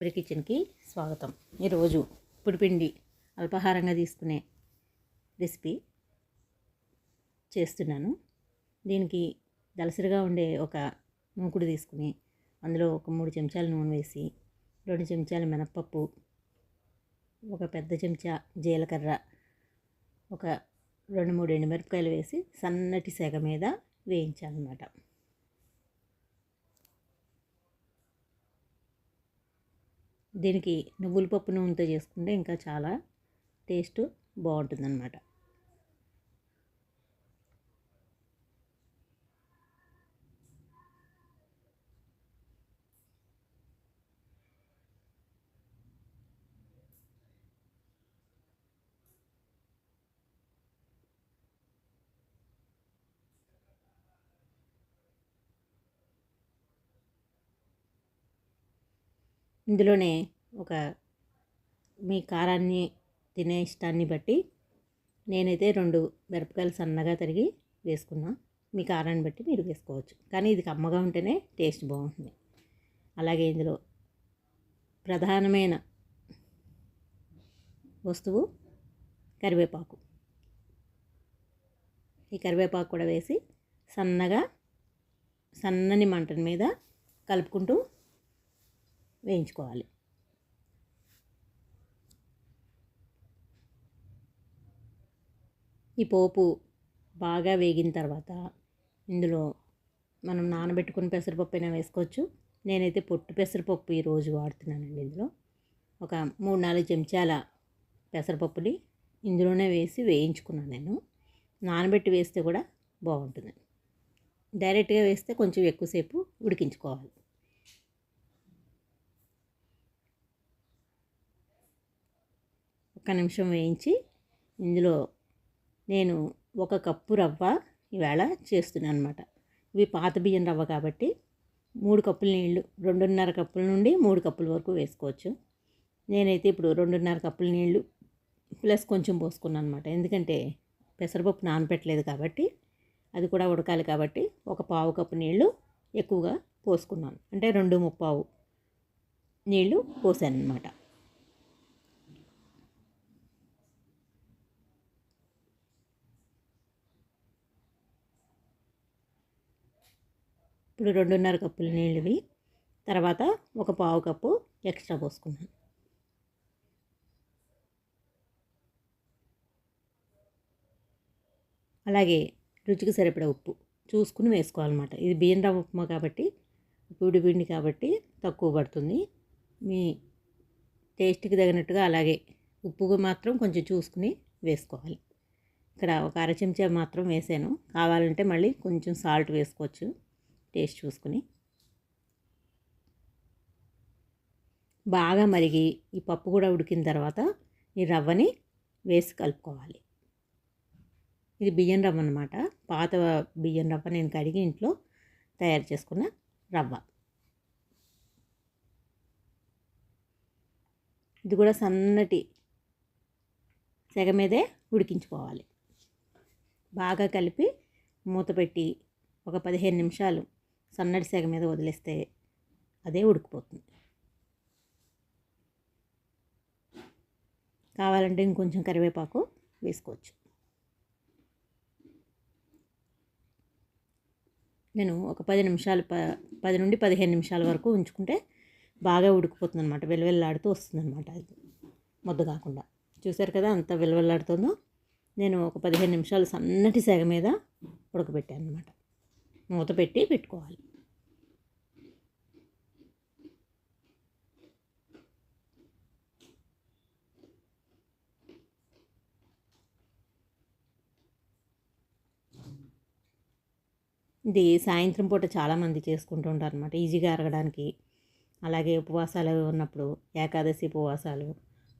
ఇప్పుడు కిచెన్కి స్వాగతం. ఈరోజు పుడిపిండి అల్పాహారంగా తీసుకునే రెసిపీ చేస్తున్నాను. దీనికి దలసరిగా ఉండే ఒక మూకుడు తీసుకుని అందులో ఒక మూడు చెంచాల నూనె వేసి రెండు చెంచాలు మినప్పప్పు ఒక పెద్ద చెంచా జీలకర్ర ఒక రెండు మూడు ఎండుమిరపకాయలు వేసి సన్నటి సెగ మీద వేయించాలన్నమాట. దీనికి నువ్వుల పప్పు నూనెతో చేసుకుంటే ఇంకా చాలా టేస్ట్ బాగుంటుందన్నమాట. ఇందులోనే ఒక మీ కారాన్ని తినే ఇష్టాన్ని బట్టి నేనైతే రెండు మిరపకాయలు సన్నగా తరిగి వేసుకున్నా. మీ కారాన్ని బట్టి మీరు వేసుకోవచ్చు. కానీ ఇది కమ్మగా ఉంటేనే టేస్ట్ బాగుంటుంది. అలాగే ఇందులో ప్రధానమైన వస్తువు కరివేపాకు. ఈ కరివేపాకు కూడా వేసి సన్నగా సన్నని మంటని మీద కలుపుకుంటూ వేయించుకోవాలి. ఈ పోపు బాగా వేగిన తర్వాత ఇందులో మనం నానబెట్టుకుని పెసరపప్పు అయినా వేసుకోవచ్చు. నేనైతే పొట్టు పెసరపప్పు ఈరోజు వాడుతున్నానండి ఇందులో. ఒక మూడు నాలుగు చెంచాల పెసరపప్పుని ఇందులోనే వేసి వేయించుకున్నాను నేను. నానబెట్టి వేస్తే కూడా బాగుంటుంది. డైరెక్ట్గా వేస్తే కొంచెం ఎక్కువసేపు ఉడికించుకోవాలి. ఒక్క నిమిషం వేయించి ఇందులో నేను ఒక కప్పు రవ్వ ఈవేళ చేస్తున్నాను అనమాట ఇవి పాత బియ్యం రవ్వ కాబట్టి మూడు కప్పుల నీళ్ళు రెండున్నర కప్పుల నుండి మూడు కప్పుల వరకు వేసుకోవచ్చు. నేనైతే ఇప్పుడు రెండున్నర కప్పుల నీళ్ళు ప్లస్ కొంచెం పోసుకున్నాను అనమాట ఎందుకంటే పెసరపప్పు నానపెట్టలేదు కాబట్టి అది కూడా ఉడకాలి కాబట్టి ఒక పావు కప్పు నీళ్ళు ఎక్కువగా పోసుకున్నాను. అంటే రెండు ముప్పావు నీళ్ళు పోసాను అనమాట ఇప్పుడు రెండున్నర కప్పులు నీళ్ళవి తర్వాత ఒక పావు కప్పు ఎక్స్ట్రా పోసుకున్నాను. అలాగే రుచికి సరిపడే ఉప్పు చూసుకుని వేసుకోవాలన్నమాట. ఇది బియ్యం రవ్వ ఉప్మా కాబట్టి ఉప్పుడు పిండి కాబట్టి తక్కువ పడుతుంది. మీ టేస్ట్కి తగినట్టుగా అలాగే ఉప్పు మాత్రం కొంచెం చూసుకుని వేసుకోవాలి. ఇక్కడ ఒక అర చెంచా మాత్రం వేసాను. కావాలంటే మళ్ళీ కొంచెం సాల్ట్ వేసుకోవచ్చు. టేస్ట్ చూసుకుని బాగా మరిగి ఈ పప్పు కూడా ఉడికిన తర్వాత ఈ రవ్వని వేసి కలుపుకోవాలి. ఇది బియ్యం రవ్వ అనమాట పాత బియ్యం రవ్వ నేను కడిగి ఇంట్లో తయారు చేసుకున్న రవ్వ. ఇది కూడా సన్నటి సెగ మీదే ఉడికించుకోవాలి. బాగా కలిపి మూత పెట్టి ఒక పదిహేను నిమిషాలు సన్నటి సెగ మీద వదిలేస్తే అదే ఉడికిపోతుంది. కావాలంటే ఇంకొంచెం కరివేపాకు వేసుకోవచ్చు. నేను ఒక పది నిమిషాలు ప పది నుండి పదిహేను నిమిషాల వరకు ఉంచుకుంటే బాగా ఉడికిపోతుంది అనమాట వెలువెల్లాడుతూ వస్తుంది అనమాట అది. ముద్ద కాకుండా. చూసారు కదా అంత వెలువెల్లాడుతుందో? నేను ఒక పదిహేను నిమిషాలు సన్నటి సెగ మీద ఉడకబెట్టాను అనమాట మూత పెట్టి పెట్టుకోవాలి. ఇది సాయంత్రం పూట చాలామంది చేసుకుంటూ ఉంటారు అనమాట ఈజీగా అరగడానికి. అలాగే ఉపవాసాలు ఉన్నప్పుడు ఏకాదశి ఉపవాసాలు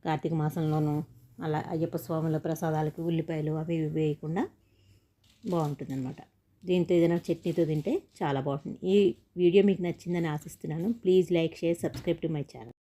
కార్తీక మాసంలోనూ అలా అయ్యప్ప స్వాముల ప్రసాదాలకి ఉల్లిపాయలు అవి ఇవి వేయకుండా బాగుంటుంది అనమాట దీంతో ఏదైనా చట్నీతో తింటే చాలా బాగుంటుంది. ఈ వీడియో మీకు నచ్చిందని ఆశిస్తున్నాను. Please like share subscribe to my channel.